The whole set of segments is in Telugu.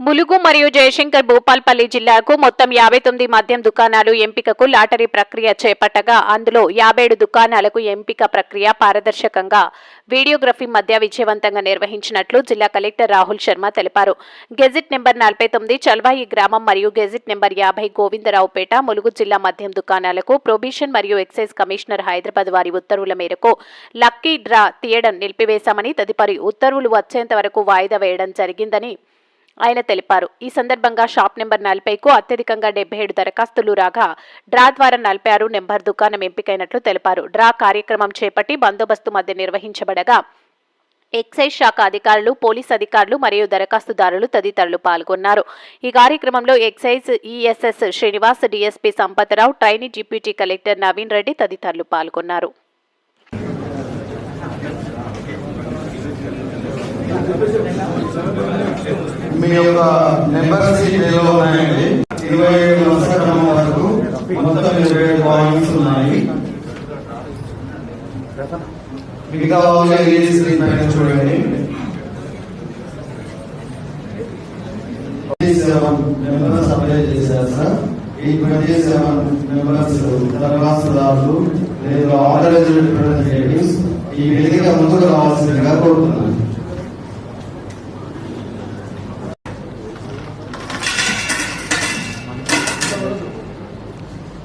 ములుగు మరియు జయశంకర్ భూపాల్పల్లి జిల్లాకు మొత్తం యాభై తొమ్మిది మద్యం దుకాణాలు ఎంపికకు లాటరీ ప్రక్రియ చేపట్టగా అందులో యాభై ఏడు దుకాణాలకు ఎంపిక ప్రక్రియ పారదర్శకంగా వీడియోగ్రఫీ మధ్య విజయవంతంగా నిర్వహించినట్లు జిల్లా కలెక్టర్ రాహుల్ శర్మ తెలిపారు. గెజిట్ నెంబర్ నలభై తొమ్మిది చల్వాయి గ్రామం మరియు గెజిట్ నెంబర్ యాభై గోవిందరావుపేట ములుగు జిల్లా మద్యం దుకాణాలకు ప్రొబిషన్ మరియు ఎక్సైజ్ కమిషనర్ హైదరాబాద్ వారి ఉత్తర్వుల మేరకు లక్కీ డ్రా తీయడం నిలిపివేశామని తదుపరి ఉత్తర్వులు వచ్చేంత వరకు వాయిదా వేయడం జరిగిందని ఆయన తెలిపారు. ఈ సందర్భంగా షాప్ నెంబర్ నలభైకు అత్యధికంగా డెబ్బై ఏడు దరఖాస్తులు రాగా డ్రా ద్వారా నలభై ఆరు నెంబర్ దుకాణం ఎంపికైనట్లు తెలిపారు. డ్రా కార్యక్రమం చేపట్టి బందోబస్తు మధ్య నిర్వహించబడగా ఎక్సైజ్ శాఖ అధికారులు పోలీస్ అధికారులు మరియు దరఖాస్తుదారులు తదితరులు పాల్గొన్నారు. ఈ కార్యక్రమంలో excise ESS Srinivas DSP Sampatrao trainee deputy collector Naveen Reddy తదితరులు పాల్గొన్నారు. యొక్క నెంబర్స్ ఇందులో ఉన్నాయండి. ఇరవై ఏడు వరుసక్రమం వరకు మొత్తం ఇరవై ఏడు పాయింట్స్ ఉన్నాయి. మిగతా వాళ్ళు ఏ స్క్రీన్ పైన చూడండి. సెవెన్ మెంబర్స్ అప్లై చేశారు సార్ ఈ ట్వంటీ సెవెన్ మెంబర్స్ దరఖాస్తుదారులు లేదా ఆర్డర్ రిప్రజెంటేటివ్స్ ఈ వేదిక ముందుకు రావాల్సిందిగా కోరుతున్నాను.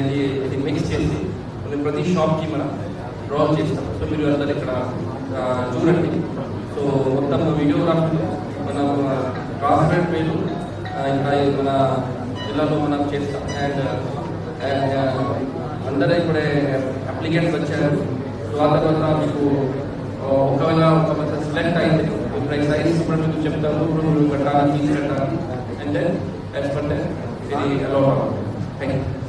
ఇది ఇది మిక్స్ చేసి ప్రతి షాప్కి మనం డ్రా చేస్తాం సో మీరు అందరు ఇక్కడ చూడండి సో మొత్తం వీడియోగ్రాఫీలో మనం గవర్నమెంట్ పేరు ఇక్కడ మన జిల్లాలో మనం చేస్తాం అండ్ అండ్ అందరూ ఇప్పుడే అప్లికెంట్స్ వచ్చారు సో ఆ తర్వాత మీకు ఒకవేళ ఒక సెలెక్ట్ అయింది ఇప్పుడు ఎక్సైజ్ ఇప్పుడు మీకు చెప్తాను ఇప్పుడు మీరు పెట్టాలి fee and then, as per. Thank you.